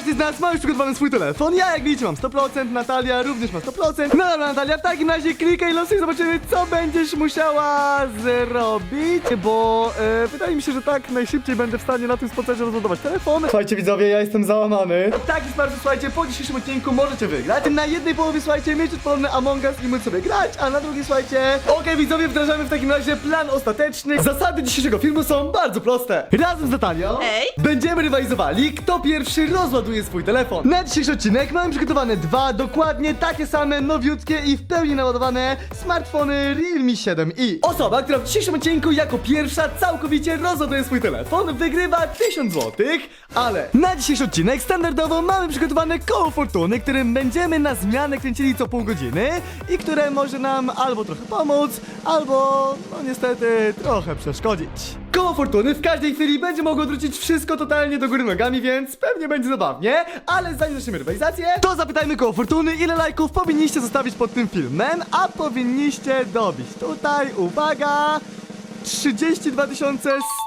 Każdy z nas ma już przygotowany swój telefon. Ja jak widzicie mam 100%, Natalia również ma 100%. No dobra Natalia, w takim razie klikaj losy i zobaczymy co będziesz musiała zrobić, bo e, wydaje mi się, że tak najszybciej będę w stanie na tym spacerze rozładować telefon. Słuchajcie widzowie, ja jestem załamany. Tak jest bardzo, słuchajcie, po dzisiejszym odcinku możecie wygrać. Na jednej połowie, słuchajcie, mieć odpalony Among Us i móc sobie grać, a na drugiej, słuchajcie, okej widzowie, wdrażamy w takim razie plan ostateczny. Zasady dzisiejszego filmu są bardzo proste. Razem z Natalią Hej. będziemy rywalizowali, kto pierwszy rozładuje swój telefon. Na dzisiejszy odcinek mamy przygotowane dwa dokładnie takie same, nowiutkie i w pełni naładowane smartfony Realme 7i. Osoba, która w dzisiejszym odcinku jako pierwsza całkowicie rozładuje swój telefon, wygrywa 1000 zł, ale na dzisiejszy odcinek standardowo mamy przygotowane koło fortuny, którym będziemy na zmianę kręcili co pół godziny i które może nam albo trochę pomóc, albo no niestety trochę przeszkodzić. Koło fortuny w każdej chwili będzie mogło odwrócić wszystko totalnie do góry nogami, więc pewnie będzie zabawnie, ale zanim zaczniemy rywalizację, to zapytajmy koło fortuny, ile lajków powinniście zostawić pod tym filmem, a powinniście dobić. Tutaj, uwaga, 32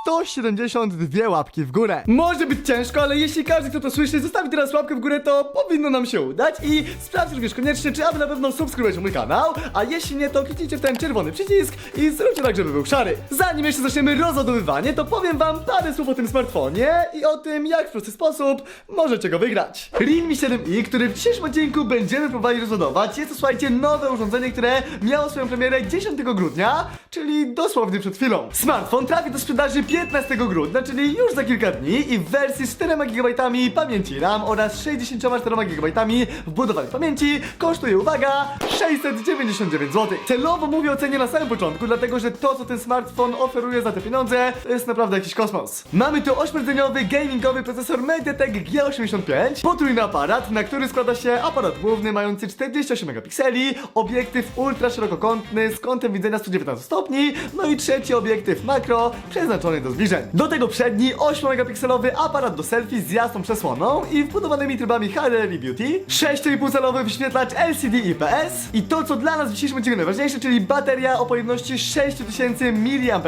172 łapki w górę. Może być ciężko, ale jeśli każdy, kto to słyszy, zostawi teraz łapkę w górę, to powinno nam się udać. I sprawdźcie również koniecznie, czy aby na pewno subskrybujecie mój kanał, a jeśli nie, to kliknijcie w ten czerwony przycisk i zróbcie tak, żeby był szary. Zanim jeszcze zaczniemy rozładowywanie, to powiem wam parę słów o tym smartfonie i o tym, jak w prosty sposób możecie go wygrać. Realme 7i, który w dzisiejszym odcinku będziemy próbowali rozładować, jest to słuchajcie nowe urządzenie, które miało swoją premierę 10 grudnia, czyli dosłownie przed chwilą. Smartfon trafi do sprzedaży 15 grudnia, czyli już za kilka dni i w wersji z 4 GB pamięci RAM oraz 64 GB wbudowanej pamięci kosztuje, uwaga, 699 zł. Celowo mówię o cenie na samym początku, dlatego że to, co ten smartfon oferuje za te pieniądze, to jest naprawdę jakiś kosmos. Mamy tu 8-rdzeniowy gamingowy procesor MediaTek G85, potrójny aparat, na który składa się aparat główny mający 48 megapikseli, obiektyw ultra szerokokątny z kątem widzenia 119 stopni, no i trzeci obiektyw makro przeznaczony do zbliżeń. Do tego przedni 8 megapikselowy aparat do selfie z jasną przesłoną i wbudowanymi trybami HDR i Beauty, 6,5 calowy wyświetlacz LCD IPS i to co dla nas w dzisiejszym odcinku najważniejsze, czyli bateria o pojemności 6000 mAh.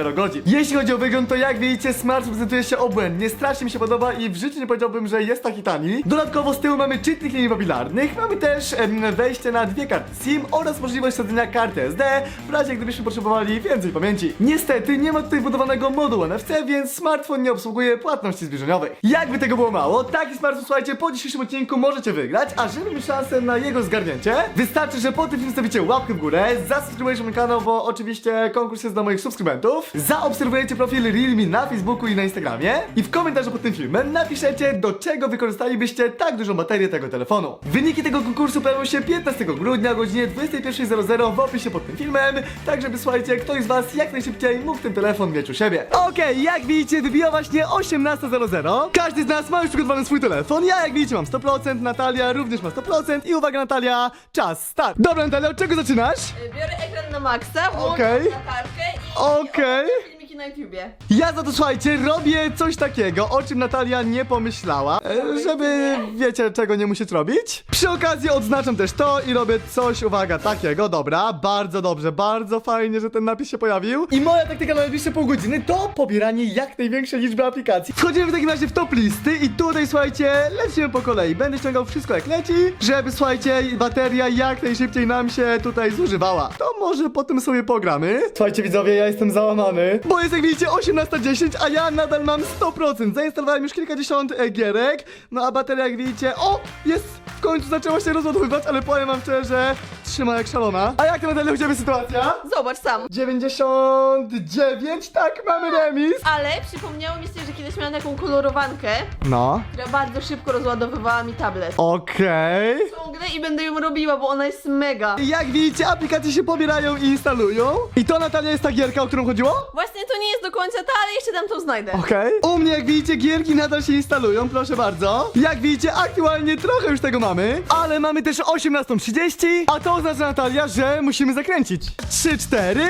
Jeśli chodzi o wygląd, to jak widzicie smartfon prezentuje się obłędnie, strasznie mi się podoba i w życiu nie powiedziałbym, że jest taki tani. Dodatkowo z tyłu mamy czytnik linii papilarnych, mamy też em, wejście na dwie karty SIM oraz możliwość wsadzenia karty SD w razie gdybyśmy potrzebowali więcej pamięci. Niestety nie ma tutaj wbudowanego modułu NFC, więc smartfon nie obsługuje płatności zbliżeniowych. Jakby tego było mało, taki smartfon słuchajcie po dzisiejszym odcinku możecie wygrać, a żeby mieć szansę na jego zgarnięcie, wystarczy, że po tym filmie stawicie łapkę w górę, zasubskrybujecie mój kanał, bo oczywiście konkurs jest dla moich subskrybentów, zaobserwujecie profil Realme na Facebooku i na Instagramie i w komentarzu pod tym filmem napiszecie, do czego wykorzystalibyście tak dużą baterię tego telefonu. Wyniki tego konkursu pojawią się 15 grudnia o godzinie 21.00 w opisie pod tym filmem, tak żeby słuchajcie, ktoś z was jak najszybciej mógł ten telefon mieć u siebie. Okej, jak widzicie, wybija właśnie 18.00. Każdy z nas ma już przygotowany swój telefon. Ja jak widzicie mam 100%, Natalia również ma 100% i uwaga Natalia, czas, start. Dobra Natalia, od czego zaczynasz? Biorę ekran na maksa, włączam Okej. latarkę i Okej. Na YouTubie. Ja za to słuchajcie, robię coś takiego, o czym Natalia nie pomyślała, e, żeby wiecie czego nie musieć robić. Przy okazji odznaczam też to i robię coś, uwaga, takiego, dobra, bardzo dobrze, bardzo fajnie, że ten napis się pojawił. I moja taktyka na najbliższe pół godziny to pobieranie jak największej liczby aplikacji. Wchodzimy w takim razie w top listy i tutaj słuchajcie, lecimy po kolei. Będę ściągał wszystko jak leci, żeby słuchajcie, bateria jak najszybciej nam się tutaj zużywała. To może potem sobie pogramy. Słuchajcie widzowie, ja jestem załamany, bo jest jak widzicie 18.10, a ja nadal mam 100%. Zainstalowałem już kilkadziesiąt e, gierek, no a bateria jak widzicie, o, jest w końcu zaczęła się rozładowywać, ale powiem wam szczerze, trzyma jak szalona. A jak Natalia u ciebie sytuacja? Zobacz sam. 99, tak, mamy remis. Ale przypomniało mi się, że kiedyś miałam taką kolorowankę, No, która bardzo szybko rozładowywała mi tablet. okej. Ciągnę i będę ją robiła, bo ona jest mega. Jak widzicie, aplikacje się pobierają i instalują. I to Natalia jest ta gierka, o którą chodziło? Właśnie to nie jest do końca ta, ale jeszcze tam tą znajdę. Okej. U mnie, jak widzicie, gierki nadal się instalują, proszę bardzo. Jak widzicie, aktualnie trochę już tego mamy, ale mamy też 18.30, a to oznacza, Natalia, że musimy zakręcić. 3, 4...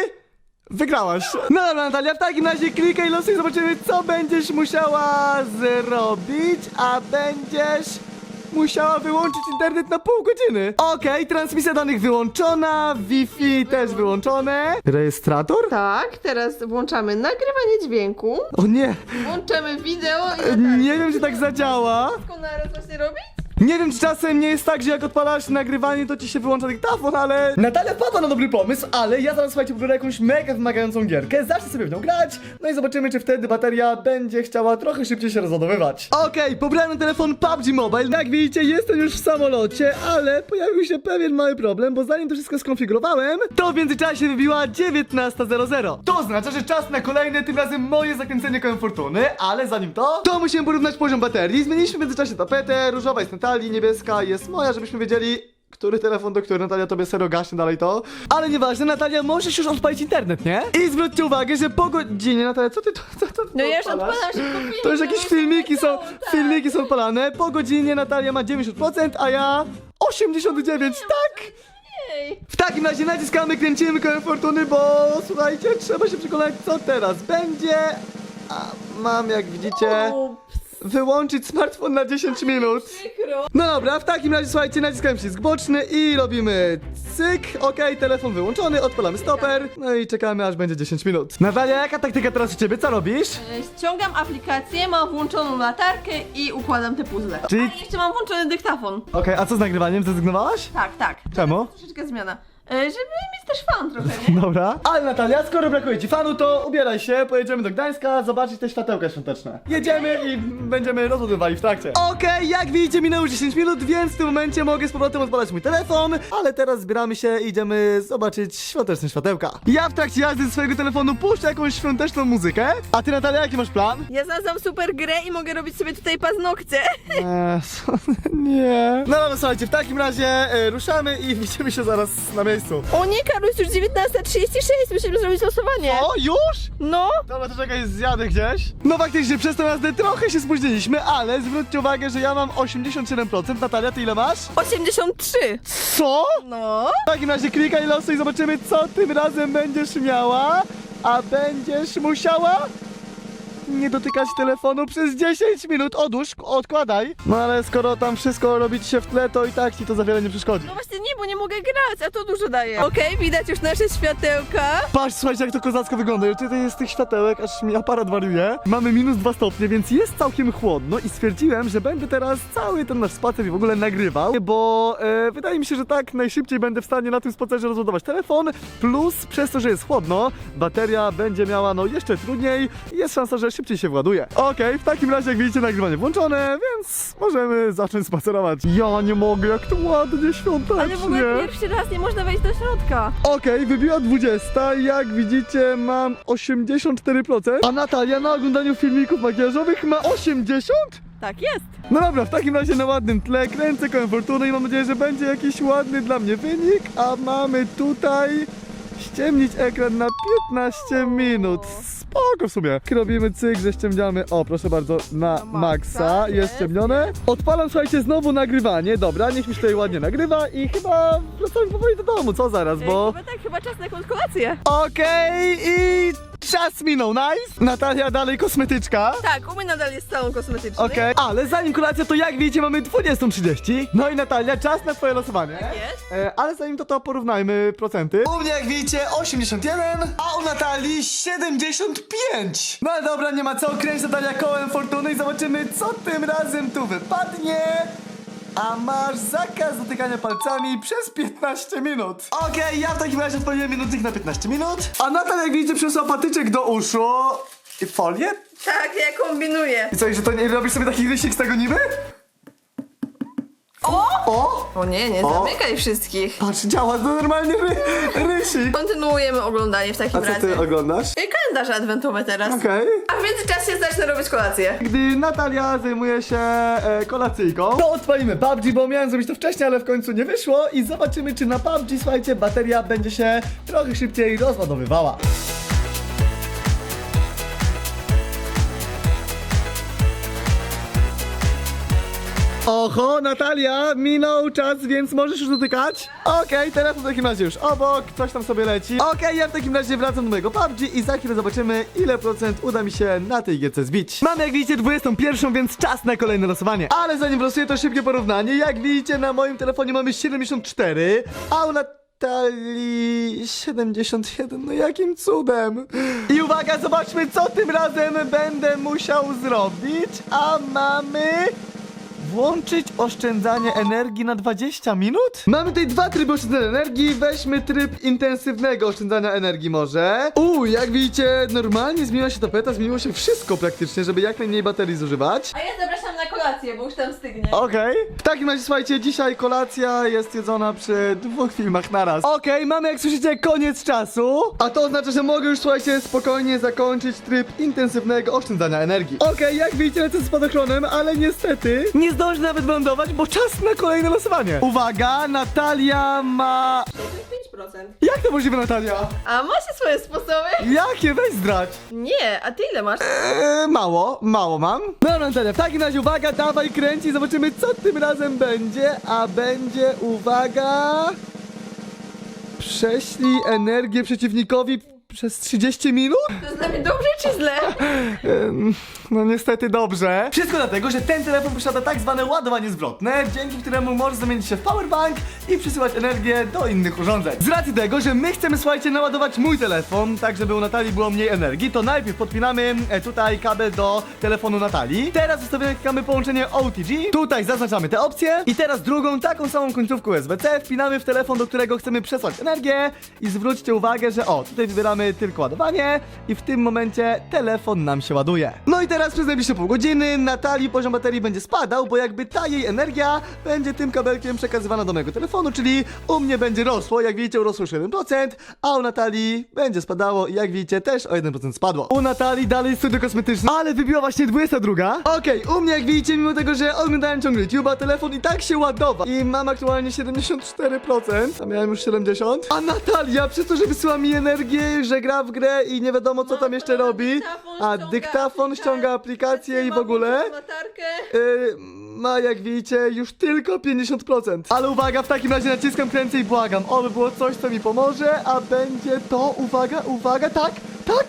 Wygrałaś. No dobra, Natalia, w takim razie klikaj losy i zobaczymy, co będziesz musiała zrobić, a będziesz musiała wyłączyć internet na pół godziny. Okej, transmisja danych wyłączona, Wi-Fi też wyłączone. Rejestrator? Tak, teraz włączamy nagrywanie dźwięku, O nie, włączamy wideo i latarkę. nie wiem czy tak zadziała. Wszystko naraz właśnie robić? Nie wiem, czy czasem nie jest tak, że jak odpalasz nagrywanie, to ci się wyłącza dyktafon, ale... Natalia wpadła na dobry pomysł, ale ja zaraz, słuchajcie, wybiorę jakąś mega wymagającą gierkę, zacznę sobie w nią grać, no i zobaczymy, czy wtedy bateria będzie chciała trochę szybciej się rozładowywać. Okej, pobrałem telefon PUBG Mobile, jak widzicie, jestem już w samolocie, ale pojawił się pewien mały problem, bo zanim to wszystko skonfigurowałem, to w międzyczasie wybiła 19.00. To oznacza, że czas na kolejne, tym razem moje zakręcenie kołem fortuny, ale zanim to, to musimy porównać poziom baterii. Zmieniliśmy w międzyczasie tapetę, różowa jest Natalii, niebieska jest moja, żebyśmy wiedzieli, który telefon do którego Natalia tobie serio gaśnie dalej to. Ale nieważne, Natalia, możesz już odpalić internet, nie? I zwróćcie uwagę, że po godzinie, Natalia, co ty to, co, co, No ja już odpalasz? odpalam szybko. To już jakieś no, filmiki są, tak. filmiki są odpalane. Po godzinie Natalia ma 90%, a ja 89%, tak? Ej. W takim razie naciskamy, kręcimy kołem fortuny, bo słuchajcie, trzeba się przekonać, co teraz będzie. A mam, jak widzicie, Ups, wyłączyć smartfon na 10 minut. przykro. No dobra, w takim razie słuchajcie, naciskamy przycisk boczny i robimy cyk, okej, telefon wyłączony, odpalamy stoper, no i czekamy aż będzie 10 minut. Natalia, jaka taktyka teraz u ciebie, co robisz? E, Ściągam aplikację, mam włączoną latarkę i układam te puzzle. Czyli- A jeszcze mam włączony dyktafon. Okej, a co z nagrywaniem, zrezygnowałaś? Tak, tak. Czemu? Troszeczkę zmiana. E, Żeby mieć też fan trochę, nie? Dobra. Ale Natalia, skoro brakuje ci fanu, to ubieraj się, pojedziemy do Gdańska, zobaczyć te światełka świąteczne. Jedziemy i będziemy rozładowywali w trakcie. Okej, jak widzicie, minęło 10 minut, więc w tym momencie mogę z powrotem odpalać mój telefon, ale teraz zbieramy się i idziemy zobaczyć świąteczne światełka. Ja w trakcie jazdy ze swojego telefonu puszczę jakąś świąteczną muzykę. A ty, Natalia, jaki masz plan? Ja znalazłam super grę i mogę robić sobie tutaj paznokcie. Eee, nie. No dobra, słuchajcie, w takim razie e, ruszamy i widzimy się zaraz na miejscu. O nie, Karol, jest już 19.36, musimy zrobić losowanie. O, już? No. Dobra, to czekaj, zjadę gdzieś. No faktycznie, przez tą jazdę trochę się spóźniliśmy, ale zwróćcie uwagę, że ja mam 87%. Natalia, ty ile masz? 83. Co? No. W takim razie klikaj losu i zobaczymy, co tym razem będziesz miała. A będziesz musiała nie dotykać telefonu przez 10 minut. Odłóż, odkładaj. No ale skoro tam wszystko robić się w tle, to i tak ci to za wiele nie przeszkodzi. No właśnie nie, bo nie mogę grać, a to dużo daje. Okej, widać już nasze światełka. Patrz, słuchajcie, jak to kozacko wygląda. Tutaj jest tych światełek, aż mi aparat wariuje. Mamy minus 2 stopnie, więc jest całkiem chłodno i stwierdziłem, że będę teraz cały ten nasz spacer i w ogóle nagrywał, bo e, wydaje mi się, że tak najszybciej będę w stanie na tym spacerze rozładować telefon, plus przez to, że jest chłodno, bateria będzie miała no jeszcze trudniej i jest szansa, że szybciej się właduje. Okej, w takim razie jak widzicie nagrywanie włączone, więc możemy zacząć spacerować. Ja nie mogę, jak to ładnie świątecznie. Ale w ogóle pierwszy raz nie można wejść do środka. Okej, wybiła 20. Jak widzicie, mam 84%. A Natalia na oglądaniu filmików makijażowych ma 80%? Tak jest. No dobra, w takim razie na ładnym tle kręcę kołem fortuny i mam nadzieję, że będzie jakiś ładny dla mnie wynik. A mamy tutaj ściemnić ekran na 15 minut. Spoko w sumie. Robimy cyk, że ściemniamy. O, proszę bardzo, na maksa. Jest ściemnione. Odpalam, słuchajcie, znowu nagrywanie. Dobra, niech mi się tutaj ładnie nagrywa i chyba wracamy powoli do domu. Co zaraz, bo... Bo... Chyba tak, chyba czas na jakąś kolację. Okej, i czas minął, nice! Natalia dalej kosmetyczka. Tak, u mnie nadal jest całą kosmetyczny. Okej, ale zanim kolacja, to jak widzicie mamy 20.30. No i Natalia, czas na twoje losowanie. Jest. E, ale zanim to, to porównajmy procenty. U mnie, jak widzicie, 81, a u Natalii 75. No ale dobra, nie ma co, kręć Natalia kołem fortuny i zobaczymy, co tym razem tu wypadnie. A masz zakaz dotykania palcami przez 15 minut. Okej, ja w takim razie odpaliłem minutnik na 15 minut. A Natalia, jak widzicie, przysłała patyczek do uszu. I folię? Tak, ja kombinuję. I co, że to nie robisz sobie taki rysik z tego niby? O! O! O nie, nie O. zamykaj wszystkich. Patrz, działa to normalnie ry rysik. Kontynuujemy oglądanie w takim A co razie. ty oglądasz? Y, Kalendarze adwentowe teraz. Okej. A w międzyczasie zacznę robić kolację. Gdy Natalia zajmuje się e, kolacyjką, to odpalimy PUBG, bo miałem zrobić to wcześniej, ale w końcu nie wyszło i zobaczymy, czy na PUBG, słuchajcie, bateria będzie się trochę szybciej rozładowywała. Oho, Natalia, minął czas, więc możesz już dotykać. Okej, telefon w takim razie już obok, coś tam sobie leci. Okej, ja w takim razie wracam do mojego PUBG i za chwilę zobaczymy, ile procent uda mi się na tej gierce zbić. Mamy, jak widzicie, 21, więc czas na kolejne losowanie. Ale zanim losuję, to szybkie porównanie. Jak widzicie, na moim telefonie mamy 74, a u Natalii 71, no jakim cudem. I uwaga, zobaczmy, co tym razem będę musiał zrobić, a mamy... Włączyć oszczędzanie energii na 20 minut? Mamy tutaj dwa tryby oszczędzania energii. Weźmy tryb intensywnego oszczędzania energii może. Uuu, jak widzicie, normalnie zmieniła się tapeta, zmieniło się wszystko praktycznie, żeby jak najmniej baterii zużywać. A ja zapraszam na kolację, bo już tam stygnie. Okej. W takim razie słuchajcie, dzisiaj kolacja jest jedzona przy dwóch filmach naraz. Okej, mamy jak słyszycie koniec czasu. A to oznacza, że mogę już słuchajcie spokojnie zakończyć tryb intensywnego oszczędzania energii. Okej, jak widzicie lecę z spadochronem, ale niestety nie zdążę nawet wylądować, bo czas na kolejne losowanie. Uwaga, Natalia ma... 5%. Jak to możliwe Natalia? A macie swoje sposoby? Jakie? Weź zdrać. Nie, a ty ile masz? Eee, mało, mało mam. No, Natalia, w takim razie uwaga, dawaj kręci, zobaczymy co tym razem będzie, a będzie, uwaga... Prześlij energię przeciwnikowi przez 30 minut? To dla mnie dobrze czy źle? Em, No niestety dobrze. Wszystko dlatego, że ten telefon posiada tak zwane ładowanie zwrotne, dzięki któremu możesz zamienić się w powerbank i przesyłać energię do innych urządzeń. Z racji tego, że my chcemy, słuchajcie, naładować mój telefon, tak żeby u Natalii było mniej energii, to najpierw podpinamy e, tutaj kabel do telefonu Natalii. Teraz ustawiamy połączenie OTG. Tutaj zaznaczamy te opcje. I teraz drugą, taką samą końcówkę USB-C wpinamy w telefon, do którego chcemy przesłać energię. I zwróćcie uwagę, że o, tutaj wybieramy tylko ładowanie i w tym momencie telefon nam się ładuje. No i teraz przez najbliższe pół godziny Natalii poziom baterii będzie spadał, bo jakby ta jej energia będzie tym kabelkiem przekazywana do mojego telefonu, czyli u mnie będzie rosło, jak widzicie urosło już 1%, a u Natalii będzie spadało i jak widzicie też o 1% spadło. U Natalii dalej studio kosmetyczne, ale wybiła właśnie 22. Okej, u mnie jak widzicie, mimo tego, że oglądałem ciągle YouTube'a, telefon i tak się ładował i mam aktualnie 74%, a miałem już 70%, a Natalia przez to, że wysyła mi energię, że gra w grę i nie wiadomo co tam jeszcze robi, a dyktafon ściąga aplikację i w ogóle... Yy, ma jak widzicie już tylko 50%. Ale uwaga, w takim razie naciskam, kręcę i błagam. Oby było coś, co mi pomoże, a będzie to, uwaga, uwaga, tak, tak,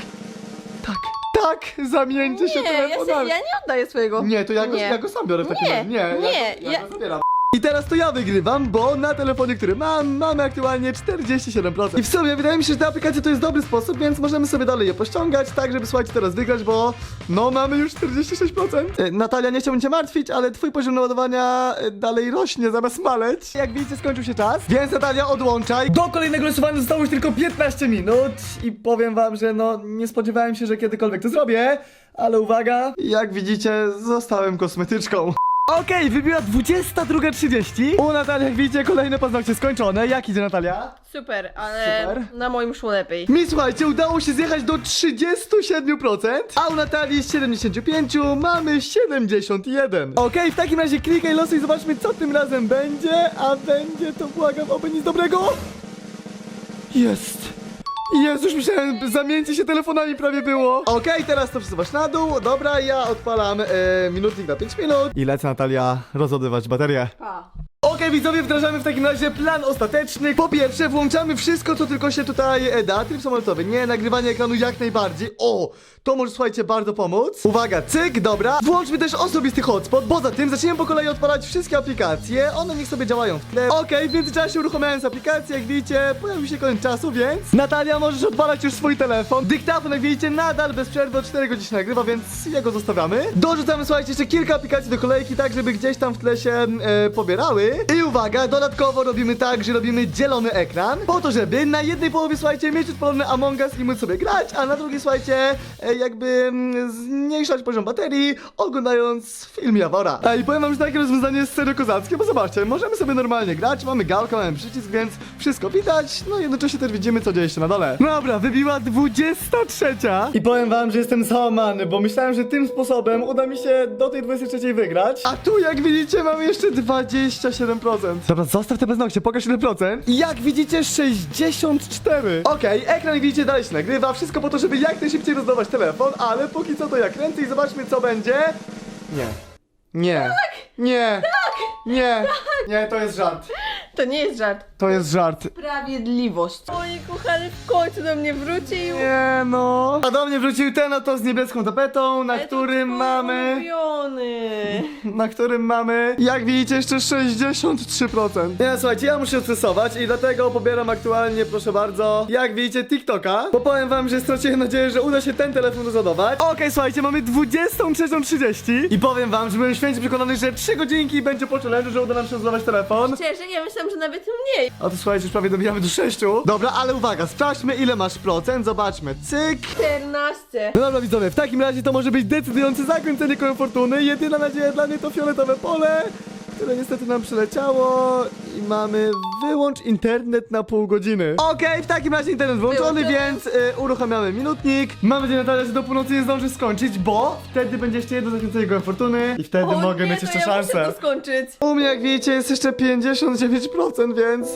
tak, tak, zamieńcie się Nie, ja, się, telefonami. ja nie oddaję swojego. Nie, to ja go, Nie. ja go sam biorę w takim Nie, razie. Nie, nie, ja, go, ja, ja- go zabieram. I teraz to ja wygrywam, bo na telefonie, który mam, mamy aktualnie 47%. I w sumie wydaje mi się, że ta aplikacja to jest dobry sposób, więc możemy sobie dalej je pościągać, tak żeby słuchajcie teraz wygrać, bo no mamy już 46%. E, Natalia, nie chciałbym cię martwić, ale twój poziom naładowania e, dalej rośnie zamiast maleć. Jak widzicie, skończył się czas, więc Natalia odłączaj. Do kolejnego losowania zostało już tylko 15 minut i powiem wam, że no nie spodziewałem się, że kiedykolwiek to zrobię, ale uwaga, jak widzicie, zostałem kosmetyczką. Okej, wybiła 22.30. U Natalii, jak widzicie, kolejne paznokcie skończone. Jak idzie Natalia? Super, ale Super. na moim szło lepiej. Mi słuchajcie, udało się zjechać do 37%, a u Natalii z 75 mamy 71. Okej, w takim razie klikaj losy i zobaczmy, co tym razem będzie, a będzie to, błagam, oby nic dobrego. Jest. Już myślałem, zamieńcie się telefonami prawie było. Okej, teraz to przesuwasz na dół. Dobra, ja odpalam e, minutnik na 5 minut. I lecę Natalia rozładowywać baterię. Pa. Okej, widzowie, wdrażamy w takim razie plan ostateczny. Po pierwsze, włączamy wszystko, co tylko się tutaj e, da. Tryb samolotowy, nie, nagrywanie ekranu jak najbardziej. O, to może, słuchajcie, bardzo pomóc. Uwaga, cyk, dobra. Włączmy też osobisty hotspot. Poza tym zaczniemy po kolei odpalać wszystkie aplikacje. One niech sobie działają w tle. Okej, w międzyczasie uruchamiając aplikację, jak widzicie, pojawił się koniec czasu, więc... Natalia, możesz odpalać już swój telefon. Dyktafon, jak widzicie, nadal bez przerwy od 4 godzin nagrywa, więc jego zostawiamy. Dorzucamy, słuchajcie, jeszcze kilka aplikacji do kolejki, tak żeby gdzieś tam w tle się e, pobierały. I uwaga, dodatkowo robimy tak, że robimy dzielony ekran, po to, żeby na jednej połowie, słuchajcie, mieć odpalony Among Us i móc sobie grać, a na drugiej, słuchajcie, e, jakby mm, zmniejszać poziom baterii, oglądając film Jawora. I powiem wam, że takie rozwiązanie jest serio kozackie, bo zobaczcie, możemy sobie normalnie grać, mamy gałkę, mamy przycisk, więc wszystko widać, no i jednocześnie też widzimy, co dzieje się na dole. Dobra, wybiła 23 i powiem wam, że jestem załamany, bo myślałem, że tym sposobem uda mi się do tej 23 wygrać, a tu, jak widzicie, mamy jeszcze 27%. Dobra, zostaw te paznokcie, pokaż ile procent. I jak widzicie, 64. Okej, ekran jak widzicie dalej się nagrywa, wszystko po to, żeby jak najszybciej rozdawać telefon, ale póki co to ja kręcę i zobaczmy, co będzie. Nie. Nie. Nie. Nie, nie, to jest żart. To nie jest żart. To jest żart. Sprawiedliwość. Oj, kochany w końcu do mnie wrócił. Nie no. A do mnie wrócił ten oto z niebieską tapetą, na Ale to którym twój mamy... Ulubiony. na którym mamy, jak widzicie, jeszcze 63%. Nie, słuchajcie, ja muszę stresować i dlatego pobieram aktualnie, proszę bardzo, jak widzicie, TikToka, bo powiem wam, że straciłem nadzieję, że uda się ten telefon rozładować. Okej, słuchajcie, mamy 23.30 i powiem wam, że byłem święcie przekonany, że 3 godzinki będzie po challenge, że uda nam się rozładować telefon. Szczerze, ja myślałam, że nawet mniej. A to słuchajcie, już prawie dobijamy do 6. Dobra, ale uwaga, sprawdźmy ile masz procent, zobaczmy, cyk. 14. No dobra widzowie, w takim razie to może być decydujące zakończenie kołem fortuny. Jedyna nadzieja dla mnie to fioletowe pole, które niestety nam przyleciało i mamy wyłącz internet na pół godziny. Okej, w takim razie internet włączony, Wyłączony. więc y, uruchamiamy minutnik. Mam nadzieję Natalia, że do północy nie zdąży skończyć, bo wtedy będzie jeszcze jedno zakończenie kołem fortuny i wtedy O mogę nie, mieć to jeszcze ja szansę. Muszę to skończyć. U mnie, jak widzicie, jest jeszcze 59%, więc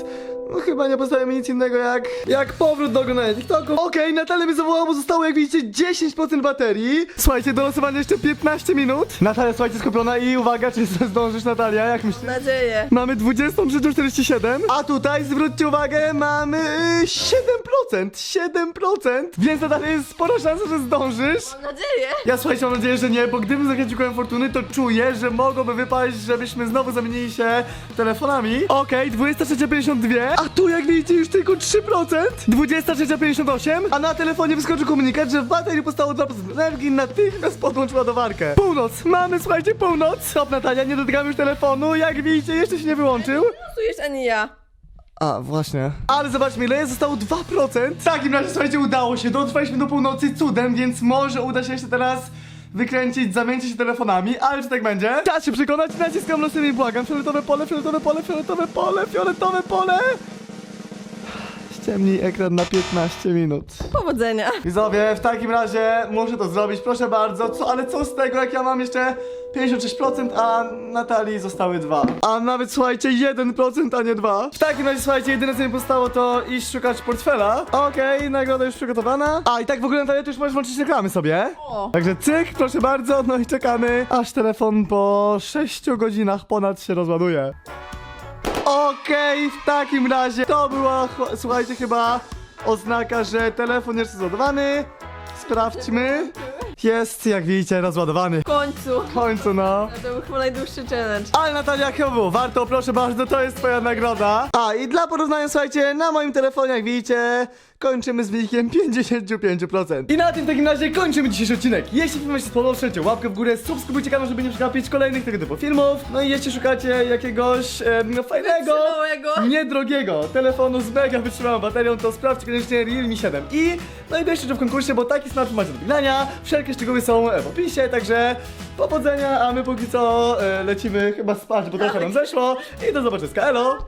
no chyba nie pozostaje nic innego jak, jak powrót do oglądania TikToku. Okej, Natalia mnie zawołała, bo zostało, jak widzicie, 10% baterii. Słuchajcie, do losowania jeszcze 15 minut. Natalia, słuchajcie, skupiona i uwaga, czy zdążysz, Natalia, jak myślisz? Nadzieję. Mamy 23.47, a tutaj zwróćcie uwagę, mamy y, 7%, 7%, więc Natalia jest spora szansa, że zdążysz. Mam nadzieję. Ja słuchajcie, mam nadzieję, że nie, bo gdybym zakręcił kołem fortuny, to czuję, że mogłoby wypaść, żebyśmy znowu zamienili się telefonami. Okej, 23.52, a tu jak widzicie już tylko 3%. 23.58, a na telefonie wyskoczył komunikat, że w baterii postało 2% energii, natychmiast podłącz ładowarkę. Północ, mamy, słuchajcie, północ. Stop, Natalia, nie dotykamy już telefonu, jak widzicie, jeszcze się nie wyłączył. Głosujesz, ani ja. A, właśnie. Ale zobaczmy, ile jest, zostało 2%. W takim razie, słuchajcie, udało się. Dotrwaliśmy do północy cudem, więc może uda się jeszcze teraz wykręcić, zamienić się telefonami, ale czy tak będzie? Czas się przekonać, naciskam losem i błagam. Fioletowe pole, fioletowe pole, fioletowe pole, fioletowe pole. Ściemnij ekran na 15 minut. Powodzenia. Widzowie, w takim razie muszę to zrobić, proszę bardzo. Co, ale co z tego, jak ja mam jeszcze 56%, a Natalii zostały dwa. A nawet słuchajcie, 1%, a nie dwa. W takim razie słuchajcie, jedyne co mi pozostało to iść szukać portfela. Okej, nagroda już przygotowana. A i tak w ogóle Natalia, to już możesz włączyć reklamy sobie. O. Także cyk, proszę bardzo, no i czekamy, aż telefon po 6 godzinach ponad się rozładuje. Okej, w takim razie to była, ch- słuchajcie, chyba oznaka, że telefon jest rozładowany. Sprawdźmy. Jest, jak widzicie, rozładowany. W końcu. W końcu, no. To był chyba najdłuższy challenge. Ale Natalia, było warto, proszę bardzo, to jest twoja nagroda. A i dla porównania, słuchajcie, na moim telefonie, jak widzicie, kończymy z wynikiem 55%. I na tym takim razie kończymy dzisiejszy odcinek. Jeśli film się spodobał, strzelcie łapkę w górę, subskrybujcie kanał, żeby nie przegapić kolejnych tego typu filmów. No i jeśli szukacie jakiegoś fajnego, Wytrzymałego. niedrogiego telefonu z mega wytrzymałą baterią, to sprawdźcie koniecznie Realme 7 i no i bierzcie udział w konkursie, bo taki smartfon macie do wygrania. Wszelkie szczegóły są e, w opisie, także powodzenia, a my póki co e, lecimy chyba spać, bo trochę nam zeszło i do zobaczenia. Elo!